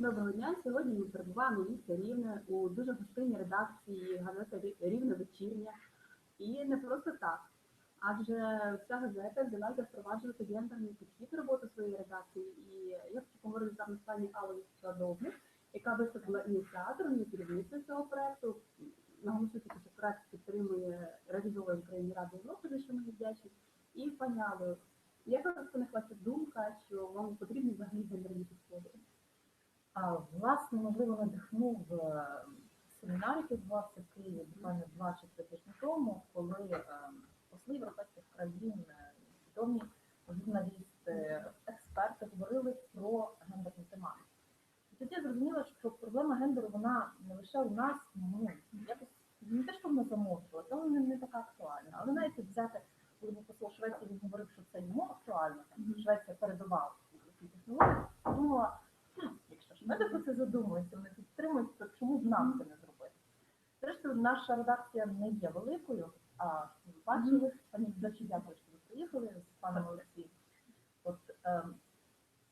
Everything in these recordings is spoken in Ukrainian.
Доброго дня. Сьогодні ми перебуваємо місті Рівне у дуже гостинній редакції газета Рівне вечірня. І не просто так. Адже ця газета взялася впроваджувати гендерний підхід роботи своєї редакції. І я хочу поговорити зараз з пані Аллою Складовник, яка виступила ініціатором і керівництвом цього проекту. Наголошую, що проект підтримує реалізовує Україні Ради Європи, за що ми вдячні. І пані Аллою, яка виникла ця думка, що вам потрібні взагалі гендерні підходи? Власне, можливо, надихнув е, семінар, який відбувався в Києві буквально два чи три тижні тому, коли е, посли європейських країн, е, відомі журналісти, експерти говорили про гендерну тематику. І тоді я зрозуміла, що проблема гендеру вона не лише у нас, ну якось не те, що вона замовчувалася, але не, не така актуальна. Але навіть взяти, коли посол Швеції, він говорив, що це підтримують, то чому б нам це не зробити? Зрештою, наша редакція не є великою, а бачили, пані Дачі, дякую, що ви приїхали з паном Олексієм. От е,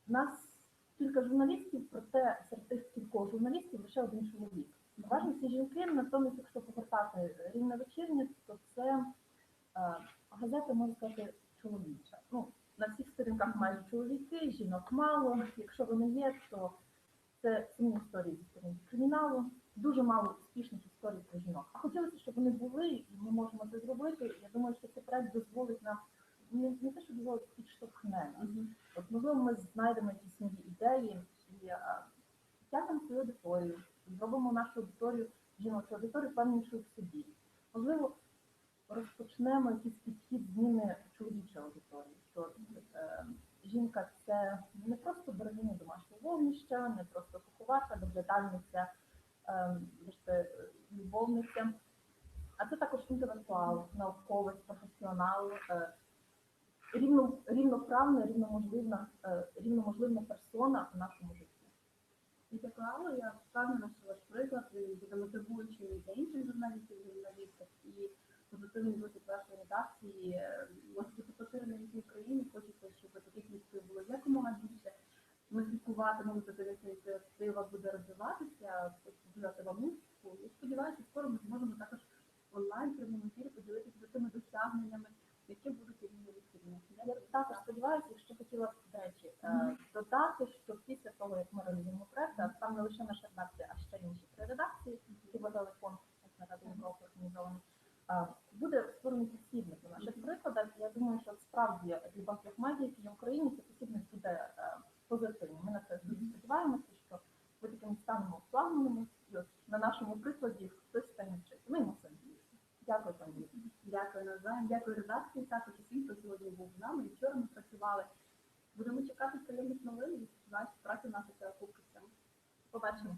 нас кілька журналістів, проте серед тих кількох журналістів лише один чоловік. Переважно всі жінки, натомість, якщо повертати рівне вечірнє, то це е, газета, можна сказати, чоловіча. Ну, на всіх сторінках майже чоловіки, жінок мало. Якщо вони є, то це самі історії зі сторінки криміналу. Дуже мало успішних історій про жінок. А хотілося, щоб вони були, і ми можемо це зробити. Я думаю, що цей проект дозволить нам не, не те, що дозволить підштовхне нас. От можливо, ми знайдемо якісь нові ідеї і тягнемо свою аудиторію, зробимо нашу аудиторію, жіночу аудиторію впевненішою в собі. Можливо, розпочнемо якийсь підхід зміни чоловічої аудиторії, що е, жінка це не просто берегиня домашнього вогнища, не просто куховарка, доглядальниця, е, любовниця, а це також інтелектуал, науковець, професіонал, е, рівно, рівноправна, рівноможливна, е, рівноможливна персона в нашому житті. І дякую, я впевнена, що ваш приклад буде мотивуючим для інших журналістів, журналістів і позитивний досвід вашої редакції За як ініціатива буде розвиватися, вам успіху. І сподіваюся, скоро ми зможемо також онлайн прямому ефірі поділитися тими досягненнями, які будуть рівні відхідні. Я також сподіваюся, якщо хотіла б, до речі, е, додати, що після того, як ми реалізуємо проект, там не лише наша редакція, а ще інші три редакції, які видали фонд на Європи організований, е, буде створений посібник у наших прикладах. Я думаю, що справді для багатьох медіа, в Україні, цей посібник буде е, позитивним. Ми на це дуже сподіваємося, що ми такими станемо флагманами, і от на нашому прикладі хтось стане вчити. Ми йому це надіємося. Дякую, пані. Лізо. Дякую дякую редакції, також усім, хто сьогодні був з нами. І вчора ми працювали. Будемо чекати приємних новин і сподіваюся, праця наша це окупиться. Побачимо.